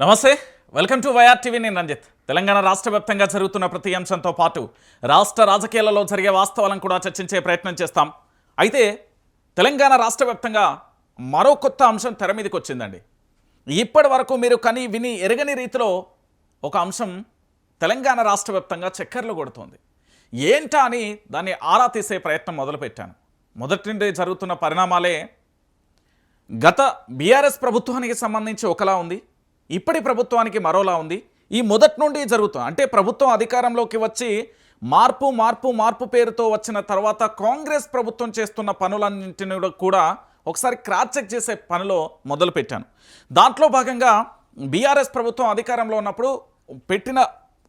నమస్తే welcome to YR TV. నేను రంజిత్. తెలంగాణ రాష్ట్ర వ్యాప్తంగా జరుగుతున్న ప్రతి అంశంతో పాటు రాష్ట్ర రాజకీయాలలో జరిగే వాస్తవాలను కూడా చర్చించే ప్రయత్నం చేస్తాం. అయితే తెలంగాణ రాష్ట్ర వ్యాప్తంగా మరో కొత్త అంశం తెర మీదకి వచ్చిందండి. ఇప్పటి వరకు మీరు కని విని ఎరగని రీతిలో ఒక అంశం తెలంగాణ రాష్ట్ర వ్యాప్తంగా చక్కర్లు కొడుతోంది. ఏంటా అని దాన్ని ఆరా తీసే ప్రయత్నం మొదలుపెట్టాను. మొదటి నుండి జరుగుతున్న పరిణామాలే గత బీఆర్ఎస్ ప్రభుత్వానికి సంబంధించి ఒకలా ఉంది. ఇప్పటి ప్రభుత్వానికి మరోలా ఉంది. ఈ మొదటి నుండి జరుగుతుంది. అంటే ప్రభుత్వం అధికారంలోకి వచ్చి మార్పు మార్పు మార్పు పేరుతో వచ్చిన తర్వాత కాంగ్రెస్ ప్రభుత్వం చేస్తున్న పనులన్నింటిని కూడా ఒకసారి క్రాస్ చెక్ చేసే పనిలో మొదలుపెట్టాను. దాంట్లో భాగంగా బీఆర్ఎస్ ప్రభుత్వం అధికారంలో ఉన్నప్పుడు పెట్టిన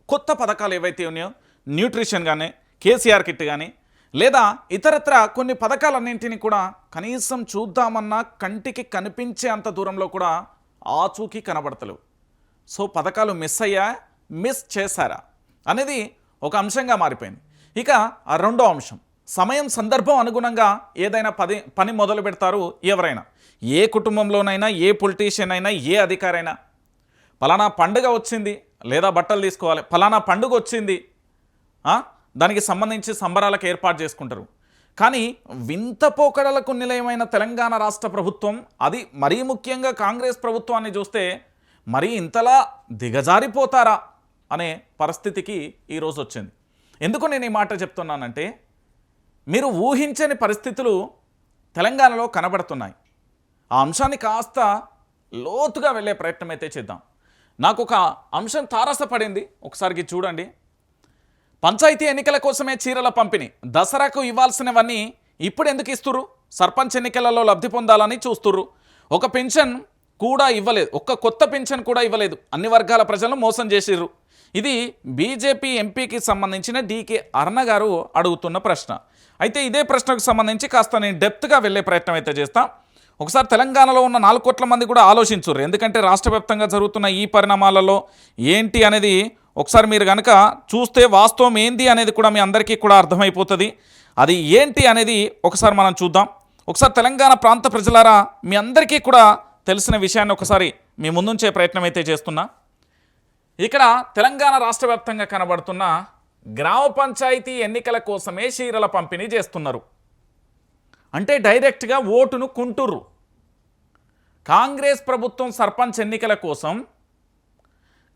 కొత్త పథకాలు ఏవైతే ఉన్నాయో న్యూట్రిషన్ కానీ కేసీఆర్ కిట్ కానీ లేదా ఇతరత్ర కొన్ని పథకాలన్నింటినీ కూడా కనీసం చూద్దామన్నా కంటికి కనిపించే అంత దూరంలో కూడా ఆచూకీ కనబడతలేవు. సో పథకాలు మిస్ అయ్యా మిస్ చేశారా అనేది ఒక అంశంగా మారిపోయింది. ఇక ఆ రెండో అంశం సమయం సందర్భం అనుగుణంగా ఏదైనా పది పని మొదలు పెడతారు ఎవరైనా. ఏ కుటుంబంలోనైనా ఏ పొలిటీషియన్ అయినా ఏ అధికారైనా. పలానా పండుగ వచ్చింది లేదా బట్టలు తీసుకోవాలి పలానా పండుగ వచ్చింది దానికి సంబంధించి సంబరాలకు ఏర్పాటు చేసుకుంటారు. కానీ వింత పోకడలకు నిలయమైన తెలంగాణ రాష్ట్ర ప్రభుత్వం అది మరీ ముఖ్యంగా కాంగ్రెస్ ప్రభుత్వాన్ని చూస్తే మరీ ఇంతలా దిగజారిపోతారా అనే పరిస్థితికి ఈరోజు వచ్చింది. ఎందుకు నేను ఈ మాట చెప్తున్నానంటే మీరు ఊహించని పరిస్థితులు తెలంగాణలో కనబడుతున్నాయి. ఆ అంశాన్ని కాస్త లోతుగా వెళ్ళే ప్రయత్నం అయితే చేద్దాం. నాకు ఒక అంశం తారసపడింది. ఒకసారికి చూడండి. పంచాయతీ ఎన్నికల కోసమే చీరల పంపిణీ. దసరాకు ఇవ్వాల్సినవన్నీ ఇప్పుడు ఎందుకు ఇస్తుర్రు? సర్పంచ్ ఎన్నికలలో లబ్ధి పొందాలని చూస్తుర్రు. ఒక పెన్షన్ కూడా ఇవ్వలేదు. ఒక్క కొత్త పెన్షన్ కూడా ఇవ్వలేదు. అన్ని వర్గాల ప్రజలను మోసం చేసిర్రు. ఇది బీజేపీ ఎంపీకి సంబంధించిన డీకే అర్ణ గారు అడుగుతున్న ప్రశ్న. అయితే ఇదే ప్రశ్నకు సంబంధించి కాస్త నేను డెప్త్గా వెళ్ళే ప్రయత్నం అయితే చేస్తాను ఒకసారి తెలంగాణలో ఉన్న నాలుగు కోట్ల మంది కూడా ఆలోచించుర్రు. ఎందుకంటే రాష్ట్ర జరుగుతున్న ఈ పరిణామాలలో ఏంటి అనేది ఒకసారి మీరు కనుక చూస్తే వాస్తవం ఏంది అనేది కూడా మీ అందరికీ కూడా అర్థమైపోతుంది. అది ఏంటి అనేది ఒకసారి మనం చూద్దాం. ఒకసారి తెలంగాణ ప్రాంత ప్రజలారా మీ అందరికీ కూడా తెలిసిన విషయాన్ని ఒకసారి మీ ముందుంచే ప్రయత్నం అయితే చేస్తున్నా. ఇక్కడ తెలంగాణ రాష్ట్ర వ్యాప్తంగా కనబడుతున్న గ్రామ పంచాయతీ ఎన్నికల కోసమే చీరల పంపిణీ చేస్తున్నారు. అంటే డైరెక్ట్గా ఓటును కుంటుర్రు. కాంగ్రెస్ ప్రభుత్వం సర్పంచ్ ఎన్నికల కోసం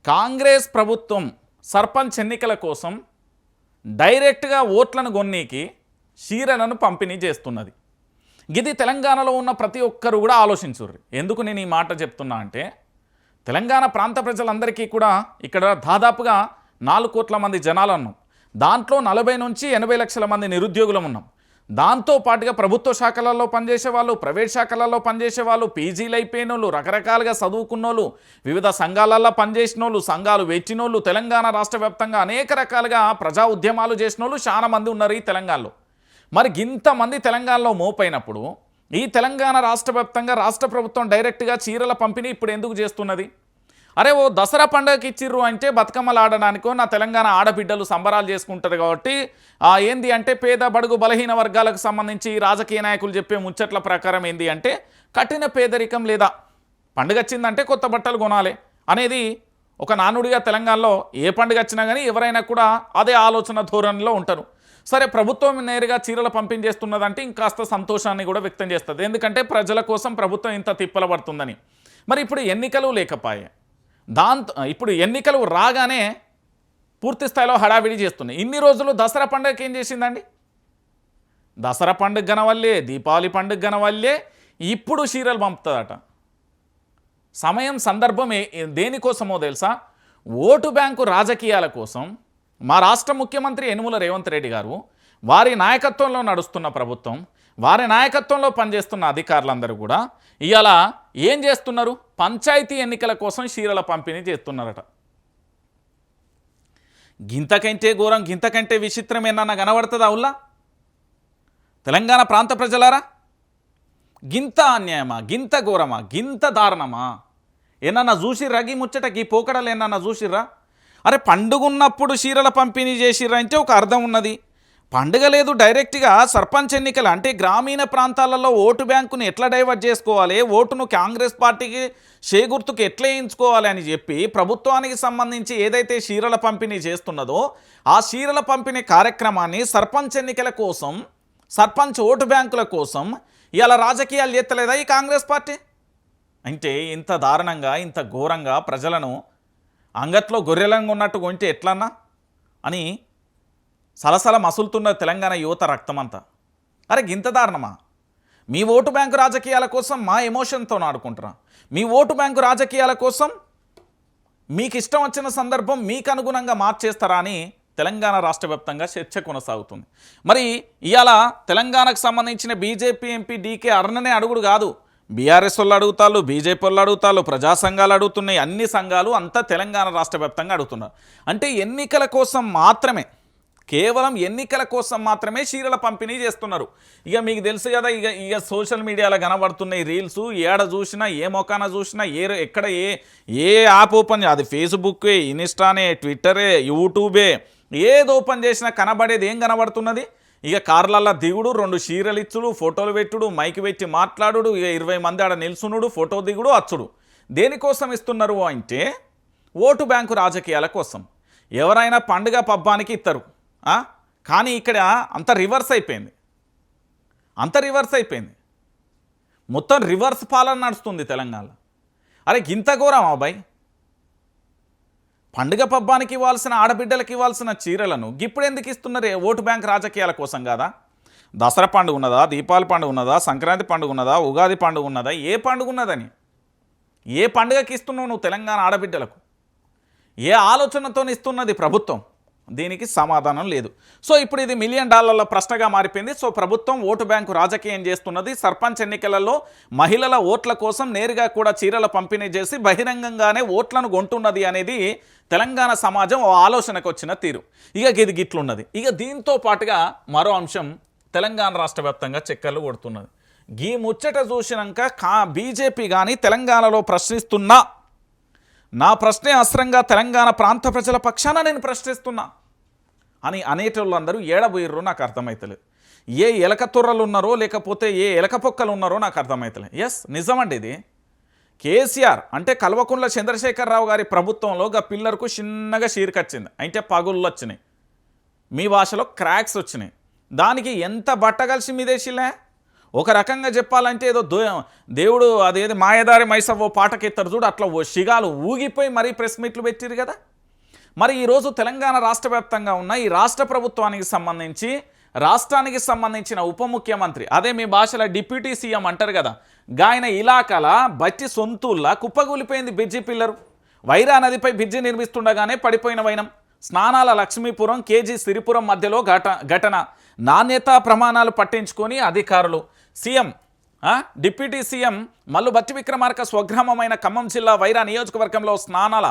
కాంగ్రెస్ ప్రభుత్వం సర్పంచ్ ఎన్నికల కోసం డైరెక్ట్గా ఓట్లను గొన్నీకి షీరలను పంపిణీ చేస్తున్నది. ఇది తెలంగాణలో ఉన్న ప్రతి ఒక్కరు కూడా ఆలోచించుర్రి. ఎందుకు నేను ఈ మాట చెప్తున్నా అంటే తెలంగాణ ప్రాంత ప్రజలందరికీ కూడా ఇక్కడ దాదాపుగా నాలుగు కోట్ల మంది జనాలు ఉన్నాం దాంట్లో నలభై నుంచి ఎనభై లక్షల మంది నిరుద్యోగులం ఉన్నాం. దాంతో పాటుగా ప్రభుత్వ శాఖలలో పనిచేసే వాళ్ళు ప్రైవేట్ శాఖలలో పనిచేసే వాళ్ళు పీజీలు అయిపోయిన వాళ్ళు రకరకాలుగా చదువుకున్నోళ్ళు వివిధ సంఘాలలో పనిచేసిన వాళ్ళు సంఘాలు వెచ్చినోళ్ళు తెలంగాణ రాష్ట్ర వ్యాప్తంగా అనేక రకాలుగా ప్రజా ఉద్యమాలు చేసిన వాళ్ళు చాలా మంది ఉన్నారు ఈ తెలంగాణలో. మరి ఇంతమంది తెలంగాణలో మోపైనప్పుడు ఈ తెలంగాణ రాష్ట్ర వ్యాప్తంగా రాష్ట్ర ప్రభుత్వం డైరెక్ట్గా చీరల పంపిణీ ఇప్పుడు ఎందుకు చేస్తున్నది? అరే ఓ దసరా పండుగకి ఇచ్చిర్రు అంటే బతుకమ్మలు ఆడడానికో నా తెలంగాణ ఆడబిడ్డలు సంబరాలు చేసుకుంటారు కాబట్టి ఏంది అంటే పేద బడుగు బలహీన వర్గాలకు సంబంధించి రాజకీయ నాయకులు చెప్పే ముచ్చట్ల ప్రకారం ఏంది అంటే కఠిన పేదరికం లేదా? పండుగ వచ్చిందంటే కొత్త బట్టలు కొనాలి. అనేది ఒక నానుడిగా తెలంగాణలో ఏ పండుగ వచ్చినా కానీ ఎవరైనా కూడా అదే ఆలోచన ధోరణిలో ఉంటారు. సరే ప్రభుత్వం నేరుగా చీరలు పంపిణీ చేస్తున్నదంటే ఇంకాస్త సంతోషాన్ని కూడా వ్యక్తం చేస్తుంది. ఎందుకంటే ప్రజల కోసం ప్రభుత్వం ఇంత తిప్పలబడుతుందని. మరి ఇప్పుడు ఎన్నికలు లేకపోయాయి దాంతో ఇప్పుడు ఎన్నికలు రాగానే పూర్తి స్థాయిలో హడావిడి చేస్తున్నాయి. ఇన్ని రోజులు దసరా పండుగకి ఏం చేసిందండి? దసరా పండుగ గనవల్లే దీపావళి పండుగ గనవల్లే ఇప్పుడు చీరలు పంపుతుందట సమయం సందర్భం దేనికోసమో తెలుసా? ఓటు బ్యాంకు రాజకీయాల కోసం మా రాష్ట్ర ముఖ్యమంత్రి యనుమల రేవంత్ రెడ్డి గారు వారి నాయకత్వంలో నడుస్తున్న ప్రభుత్వం వారి నాయకత్వంలో పనిచేస్తున్న అధికారులందరూ కూడా ఇవాళ ఏం చేస్తున్నారు? పంచాయతీ ఎన్నికల కోసం చీరల పంపిణీ చేస్తున్నారట. గింతకంటే ఘోరం గింతకంటే విచిత్రం ఏమన్నా కనబడుతుందా ఉల్లా? తెలంగాణ ప్రాంత ప్రజలారా? గింత అన్యాయమా? గింత ఘోరమా? గింత దారుణమా? ఏమన్నా చూసిర్రా గీ ముచ్చట పోకడలు ఏమన్నా చూసిర్రా? అరే పండుగ ఉన్నప్పుడు చీరల పంపిణీ చేసిర్రా అంటే ఒక అర్థం ఉన్నది. పండుగ లేదు డైరెక్ట్గా సర్పంచ్ ఎన్నికలు. అంటే గ్రామీణ ప్రాంతాలలో ఓటు బ్యాంకును ఎట్లా డైవర్ట్ చేసుకోవాలి? ఓటును కాంగ్రెస్ పార్టీకి షేగుర్తుకు ఎట్లా వేయించుకోవాలి అని చెప్పి ప్రభుత్వానికి సంబంధించి ఏదైతే షీరల పంపిణీ చేస్తున్నదో ఆ షీరల పంపిణీ కార్యక్రమాన్ని సర్పంచ్ ఎన్నికల కోసం సర్పంచ్ ఓటు బ్యాంకుల కోసం ఇలా రాజకీయాలు చేస్తలేదా ఈ కాంగ్రెస్ పార్టీ? అంటే ఇంత దారుణంగా ఇంత ఘోరంగా ప్రజలను అంగట్లో గొర్రెలంగా ఉన్నట్టు కొంటే ఎట్లన్నా? అని సలసల మసులుతున్న తెలంగాణ యువత రక్తమంతా. అరే గింత దారుణమా? మీ ఓటు బ్యాంకు రాజకీయాల కోసం మా ఎమోషన్తో ఆడుకుంటారా మీ ఓటు బ్యాంకు రాజకీయాల కోసం మీకు ఇష్టం వచ్చిన సందర్భం మీకు అనుగుణంగా మార్చేస్తారా అని తెలంగాణ రాష్ట్ర వ్యాప్తంగా చర్చ కొనసాగుతుంది. మరి ఇవాళ తెలంగాణకు సంబంధించిన బీజేపీ ఎంపీ డీకే అరుణనే అడుగుడు కాదు. బీఆర్ఎస్ వాళ్ళు అడుగుతారు బీజేపీ వాళ్ళు అడుగుతారు ప్రజా సంఘాలు అడుగుతున్నాయి అన్ని సంఘాలు అంతా తెలంగాణ రాష్ట్ర వ్యాప్తంగా అడుగుతున్నారు. అంటే ఎన్నికల కోసం మాత్రమే కేవలం ఎన్నికల కోసం మాత్రమే చీరల పంపిణీ చేస్తున్నారు. ఇక మీకు తెలుసు కదా ఇక ఇక సోషల్ మీడియాలో కనబడుతున్నాయి రీల్స్. ఏడ చూసినా ఏ మొకాన చూసినా ఏ ఎక్కడ ఏ ఏ యాప్ ఓపెన్ అది ఫేస్బుక్ ఇన్స్టానే ట్విట్టరే యూట్యూబే ఏది ఓపెన్ చేసినా కనబడేది ఏం కనబడుతున్నది? ఇక కార్లల్లా దిగుడు రెండు చీరలు ఇచ్చుడు ఫోటోలు పెట్టుడు మైక్ పెట్టి మాట్లాడుడు ఇక ఇరవై మంది ఆడ నిల్చునుడు ఫోటో దిగుడు అచ్చుడు. దేనికోసం ఇస్తున్నారు అంటే ఓటు బ్యాంకు రాజకీయాల కోసం. ఎవరైనా పండుగ పబ్బానికి ఇస్తారు కానీ ఇక్కడ అంత రివర్స్ అయిపోయింది. అంత రివర్స్ అయిపోయింది. మొత్తం రివర్స్ పాలన నడుస్తుంది తెలంగాణలో. అరే గింత ఘోరం అబ్బాయి. పండుగ పబ్బానికి ఇవ్వాల్సిన ఆడబిడ్డలకు ఇవ్వాల్సిన చీరలను ఇప్పుడు ఎందుకు ఇస్తున్నారే? ఓటు బ్యాంక్ రాజకీయాల కోసం కాదా? దసరా పండుగ ఉన్నదా? దీపావళి పండుగ ఉన్నదా? సంక్రాంతి పండుగ ఉన్నదా? ఉగాది పండుగ ఉన్నదా? ఏ పండుగ ఉన్నదని. ఏ పండుగకి ఇస్తున్నావు నువ్వు తెలంగాణ ఆడబిడ్డలకు? ఏ ఆలోచనతో ఇస్తున్నది ప్రభుత్వం? దీనికి సమాధానం లేదు. సో ఇప్పుడు ఇది మిలియన్ డాలర్ల ప్రశ్నగా మారిపోయింది. సో ప్రభుత్వం ఓటు బ్యాంకు రాజకీయం చేస్తున్నది. సర్పంచ్ ఎన్నికలలో మహిళల ఓట్ల కోసం నేరుగా కూడా చీరల పంపిణీ చేసి బహిరంగంగానే ఓట్లను కొంటున్నది అనేది తెలంగాణ సమాజం ఓ ఆలోచనకు వచ్చిన తీరు. ఇక ఇది గిట్లున్నది. ఇక దీంతో పాటుగా మరో అంశం తెలంగాణ రాష్ట్ర వ్యాప్తంగా చెక్కర్లు కొడుతున్నది. గీ ముచ్చట చూసినాక కా బీజేపీ కానీ తెలంగాణలో ప్రశ్నిస్తున్నా. నా ప్రశ్నే అస్త్రంగా తెలంగాణ ప్రాంత ప్రజల పక్షాన నేను ప్రశ్నిస్తున్నా. అని అనేటోళ్ళందరూ ఏడబోయిర్రో నాకు అర్థమవుతలేదు ఏ ఎలక తొర్రలు ఉన్నారో లేకపోతే ఏ ఎలక పొక్కలు ఉన్నారో నాకు అర్థమవుతలేదు ఎస్ నిజమండి ఇది. కేసీఆర్ అంటే కల్వకుంట్ల చంద్రశేఖరరావు గారి ప్రభుత్వంలో గా పిల్లర్కు చిన్నగా చీరికొచ్చింది అంటే పగుళ్ళు వచ్చినాయి. మీ భాషలో క్రాక్స్ వచ్చినాయి. దానికి ఎంత బట్ట కలిసి మీదేసిలే ఒక రకంగా చెప్పాలంటే ఏదో దో దేవుడు అదేది మాయదారి మైసవ్వ పాటకెత్తారు చూడు అట్లా ఓ షిగాలు ఊగిపోయి మరీ ప్రెస్ మీట్లు పెట్టిరు కదా. మరి ఈరోజు తెలంగాణ రాష్ట్ర వ్యాప్తంగా ఉన్న ఈ రాష్ట్ర ప్రభుత్వానికి సంబంధించి రాష్ట్రానికి సంబంధించిన ఉప ముఖ్యమంత్రి అదే మీ భాషలో డిప్యూటీ సీఎం అంటారు కదా గాయన ఇలాకాల బట్టి సొంతుల్లా కుప్పగూలిపోయింది బిజ్జి పిల్లరు. వైరా నదిపై బిజ్జి నిర్మిస్తుండగానే పడిపోయిన వైనం. స్నానాల లక్ష్మీపురం కేజీ సిరిపురం మధ్యలో ఘట ఘటన. నాణ్యతా ప్రమాణాలు పట్టించుకొని అధికారులు. సీఎం డిప్యూటీ సీఎం మల్లు బట్టి విక్రమార్క స్వగ్రామమైన ఖమ్మం జిల్లా వైరా నియోజకవర్గంలో స్నానాల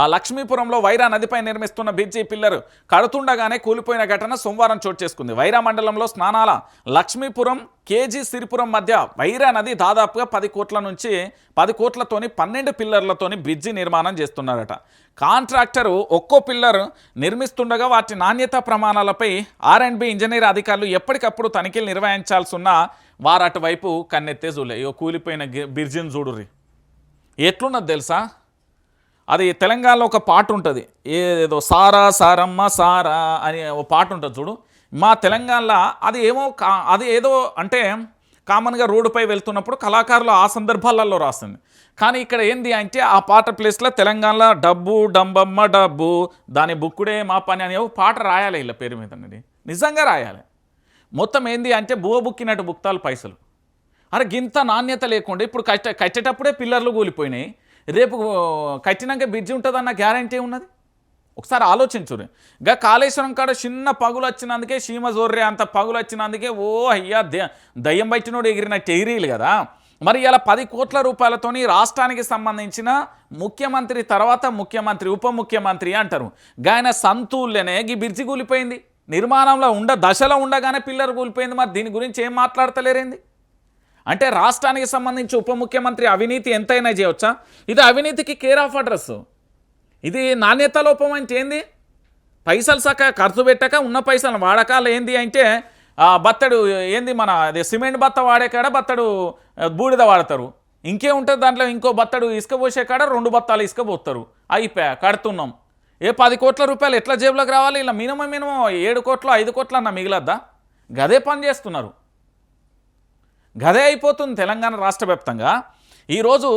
ఆ లక్ష్మీపురంలో వైరా నదిపై నిర్మిస్తున్న బ్రిడ్జి పిల్లర్ కడుతుండగానే కూలిపోయిన ఘటన సోమవారం చోటు చేసుకుంది. వైరా మండలంలో స్నానాల లక్ష్మీపురం కేజీ సిరిపురం మధ్య వైరా నది దాదాపుగా పది కోట్ల నుంచి పది కోట్లతోని పన్నెండు పిల్లర్లతోని బ్రిడ్జి నిర్మాణం చేస్తున్నారట. కాంట్రాక్టరు ఒక్కో పిల్లర్ నిర్మిస్తుండగా వాటి నాణ్యత ప్రమాణాలపై ఆర్ అండ్ బి ఇంజనీర్ అధికారులు ఎప్పటికప్పుడు తనిఖీలు నిర్వహించాల్సి ఉన్న వారు అటువైపు కన్నెత్తే చూలే కూలిపోయిన బ్రిడ్జిని చూడుర్రి ఎట్లున్నది తెలుసా? అది తెలంగాణలో ఒక పాట ఉంటుంది. ఏదో సారా సారమ్మ సారా అని ఒక పాట ఉంటుంది చూడు. మా తెలంగాణలో అది ఏమో కా అది ఏదో అంటే కామన్గా రోడ్డుపై వెళ్తున్నప్పుడు కళాకారులు ఆ సందర్భాలలో రాస్తుంది కానీ ఇక్కడ ఏంది అంటే ఆ పాట ప్లేస్లో తెలంగాణలో డబ్బు డంబమ్మ డబ్బు దాని బుక్కుడే మా పని అనే ఒక పాట రాయాలి ఇలా పేరు మీద నిజంగా రాయాలి. మొత్తం ఏంది అంటే బువ బుక్కినట్టు బుక్తాలు పైసలు. అరే గింత నాణ్యత లేకుండా ఇప్పుడు కట్ట కట్టేటప్పుడే పిల్లర్లు కూలిపోయినాయి. రేపు కట్టినాక బ్రిడ్జి ఉంటుందన్న గ్యారంటీ ఉన్నది? ఒకసారి ఆలోచించురు గా కాళేశ్వరం కాడ చిన్న పగులు వచ్చినందుకే సీమ జోర్రే అంత పగులు వచ్చినందుకే ఓ అయ్యా దయ్యం బయటినోడు ఎగిరినట్టు ఎగిరీలు కదా. మరి ఇలా పది కోట్ల రూపాయలతోని రాష్ట్రానికి సంబంధించిన ముఖ్యమంత్రి తర్వాత ముఖ్యమంత్రి ఉప ముఖ్యమంత్రి అంటారు. గాయన సంతూల్యనే ఈ బిర్జి కూలిపోయింది. నిర్మాణంలో ఉండ దశలో ఉండగానే పిల్లర్ కూలిపోయింది. మరి దీని గురించి ఏం మాట్లాడతలేరేంది? అంటే రాష్ట్రానికి సంబంధించి ఉప ముఖ్యమంత్రి అవినీతి ఎంతైనా చేయవచ్చా ఇది అవినీతికి కేర్ ఆఫ్ అడ్రస్ ఇది నాణ్యత లోపం అంటే ఏంది? పైసలు సక ఖర్చు పెట్టక ఉన్న పైసలు వాడకాలు ఏంది అంటే బత్తడు ఏంది మన అదే సిమెంట్ బత్త వాడే కాడ బత్తడు బూడిద వాడతారు. ఇంకే ఉంటుంది దాంట్లో ఇంకో బత్తడు ఇసుక పోసే కాడ రెండు బత్తాలు ఇసుక పోస్తారు అయిపోయా కడుతున్నాం. ఏ పది కోట్ల రూపాయలు ఎట్లా జేబులోకి రావాలి? ఇలా మినిమం మినిమం ఏడు కోట్లు ఐదు కోట్లు అన్న మిగిలద్దా? గదే పని చేస్తున్నారు. గదే అయిపోతుంది తెలంగాణ రాష్ట్ర వ్యాప్తంగా. ఈరోజు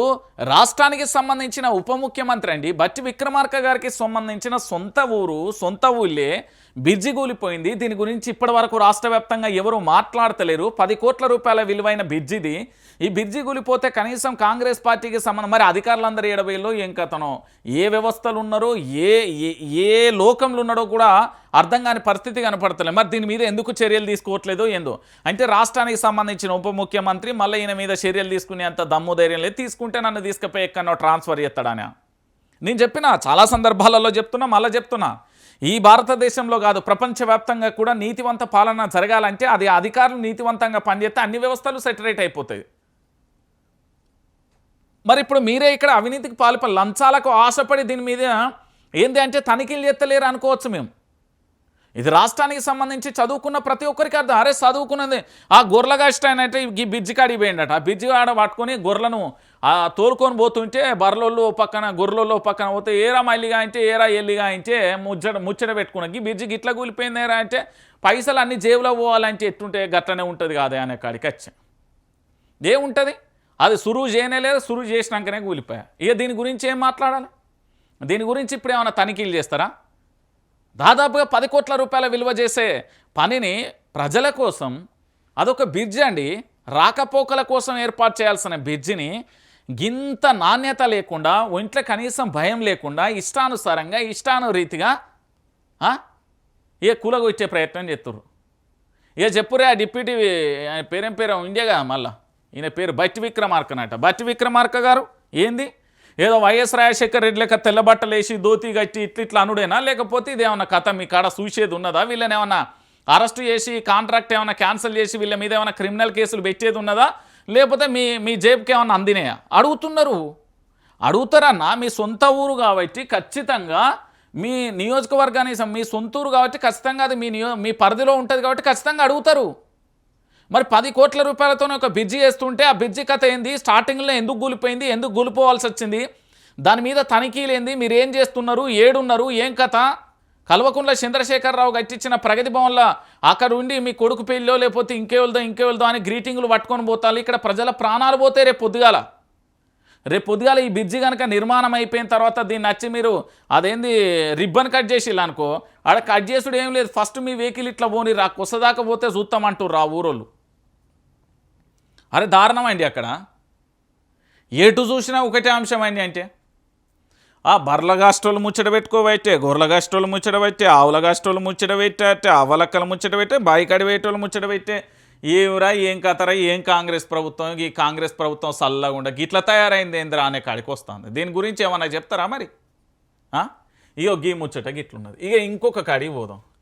రాష్ట్రానికి సంబంధించిన ఉప ముఖ్యమంత్రి అండి బట్టి విక్రమార్క గారికి సంబంధించిన సొంత ఊరు సొంత ఊళ్ళే బిర్జి కూలిపోయింది. దీని గురించి ఇప్పటి వరకు రాష్ట్ర వ్యాప్తంగా ఎవరూ మాట్లాడతలేరు. పది కోట్ల రూపాయల విలువైన బిర్జిది. ఈ బిర్జి కూలిపోతే కనీసం కాంగ్రెస్ పార్టీకి సంబంధం. మరి అధికారులందరూ ఏడవేలో ఏం కథనో? ఏ వ్యవస్థలు ఉన్నారో ఏ ఏ- ఏ లోకంలో ఉన్నాడో కూడా అర్థం కాని పరిస్థితి కనపడతలేదు. మరి దీని మీద ఎందుకు చర్యలు తీసుకోవట్లేదో ఏందో? అంటే రాష్ట్రానికి సంబంధించిన ఉప ముఖ్యమంత్రి మళ్ళీ ఈయన మీద చర్యలు తీసుకునే అంత దమ్ము ధైర్యం లేదు. తీసుకుంటే నన్ను తీసుకుపోయి ఎక్కడో ట్రాన్స్ఫర్ చేస్తాడానా. నేను చెప్పిన చాలా సందర్భాలలో చెప్తున్నా మళ్ళీ చెప్తున్నా. ఈ భారతదేశంలో కాదు ప్రపంచవ్యాప్తంగా కూడా నీతివంత పాలన జరగాలంటే అది అధికారులు నీతివంతంగా పనిచేస్తే అన్ని వ్యవస్థలు సెటరేట్ అయిపోతాయి. మరి ఇప్పుడు మీరే ఇక్కడ అవినీతికి పాల్పడి లంచాలకు ఆశపడి దీని మీద ఏంది అంటే తనిఖీలు చేస్తలేరు అనుకోవచ్చు మేము. ఇది రాష్ట్రానికి సంబంధించి చదువుకున్న ప్రతి ఒక్కరికి అర్థం. అరే చదువుకున్నది. ఆ గొర్రెగా ఇష్టం అంటే ఈ బిజ్జి కాడికి పోయిండట. ఆ బిజ్జి కాడ పట్టుకొని గొర్రెలను తోలుకొని పోతుంటే బర్రెలోళ్ళు పక్కన గొర్రెలలో పక్కన పోతే ఏరా మల్లిగా అంటే ఏరా ఎల్లిగా అంటే ముచ్చట ముచ్చట పెట్టుకున్న. ఈ బిజ్జి గిట్ల కూలిపోయింది ఏరా అంటే పైసలు అన్ని జేబులో పోవాలంటే ఎట్టుంటే గట్లనే ఉంటుంది కాదే అనే కాడికి వచ్చా. ఏముంటుంది? అది సురువు చేయనే లేదు సురువు చేసినాకనే కూలిపోయా. ఇక దీని గురించి ఏం మాట్లాడాలి? దీని గురించి ఇప్పుడు ఏమైనా తనిఖీలు చేస్తారా? దాదాపుగా పది కోట్ల రూపాయల విలువ చేసే పనిని ప్రజల కోసం అదొక బ్రిడ్జ్ అండి. రాకపోకల కోసం ఏర్పాటు చేయాల్సిన బ్రిడ్జిని గింత నాణ్యత లేకుండా ఒంట్లో కనీసం భయం లేకుండా ఇష్టానుసారంగా ఇష్టానురీతిగా ఇక కూలగొచ్చే ప్రయత్నం చేస్తుర్రు. ఇక చెప్పురే ఆ డిప్యూటీ ఆయన పేరేం పేరు? ఇండియాగా మళ్ళా. ఈయన పేరు బట్టి విక్రమార్క అన్నట బట్టి విక్రమార్క గారు? ఏంది? ఏదో వైఎస్ రాజశేఖర్ రెడ్డి లెక్క తెల్ల బట్టలు వేసి దోతి గట్టి ఇట్ల ఇట్లా అనుడేనా? లేకపోతే ఇది ఏమన్నా కథ? మీ కాడ చూసేది ఉన్నదా? వీళ్ళని ఏమన్నా అరెస్ట్ చేసి కాంట్రాక్ట్ ఏమైనా క్యాన్సిల్ చేసి వీళ్ళ మీద ఏమైనా క్రిమినల్ కేసులు పెట్టేది ఉన్నదా? లేకపోతే మీ మీ జేబుకి ఏమైనా అందినాయా? అడుగుతున్నారు. అడుగుతారన్నా మీ సొంత ఊరు కాబట్టి ఖచ్చితంగా మీ నియోజకవర్గానికి మీ సొంత ఊరు కాబట్టి ఖచ్చితంగా అది మీ నియో మీ పరిధిలో ఉంటుంది కాబట్టి ఖచ్చితంగా అడుగుతారు. మరి పది కోట్ల రూపాయలతోనే ఒక బిజ్జి వేస్తుంటే ఆ బిజ్జి కథ ఏంది? స్టార్టింగ్లో ఎందుకు కూలిపోయింది? ఎందుకు కూలిపోవాల్సి వచ్చింది? దాని మీద తనిఖీలేంది? మీరు ఏం చేస్తున్నారు? ఏడున్నారు? ఏం కథ? కల్వకుంట్ల చంద్రశేఖరరావు గట్టిచ్చిన ప్రగతి భవన్లో అక్కడ ఉండి మీ కొడుకు పెళ్ళో లేకపోతే ఇంకేవల్దో ఇంకేవల్దో అని గ్రీటింగ్లు పట్టుకొని పోతారు. ఇక్కడ ప్రజల ప్రాణాలు పోతే రేపు పొద్దుగాల. రేపు పొద్దుగాల ఈ బ్రిడ్జి కనుక నిర్మాణం అయిపోయిన తర్వాత దీన్ని వచ్చి మీరు అదేంది రిబ్బన్ కట్ చేసిల్లు అనుకో. ఆడ కట్ చేసుడు ఏం లేదు. ఫస్ట్ మీ వెహికల్ ఇట్లా పోని రా కొసదాకా పోతే చూస్తామంటారు రా ఊరోళ్ళు. అరే దారుణం అండి అక్కడ. ఎటు చూసినా ఒకటే అంశం అండి అంటే ఆ బర్ల గాస్టోళ్ళు ముచ్చట పెట్టుకోబట్టే గొర్రెల గాస్టోళ్ళు ముచ్చట పెట్టే ఆవుల గాస్టోళ్ళు ముచ్చట పెట్టే అవలక్కలు ముచ్చట పెట్టే బాయికాడి వేటోళ్ళు ముచ్చట పెట్టే. ఏమిరా ఏం కథరా ఏం కాంగ్రెస్ ప్రభుత్వం? ఈ కాంగ్రెస్ ప్రభుత్వం సల్లగుండ ఉండ తయారైంది ఏందిరా అనే కాడికి వస్తుంది. దీని గురించి ఏమన్నా చెప్తారా మరి? ఇగో గీ ముచ్చట గిట్లున్నది. ఇక ఇంకొక కాడికి పోదాం.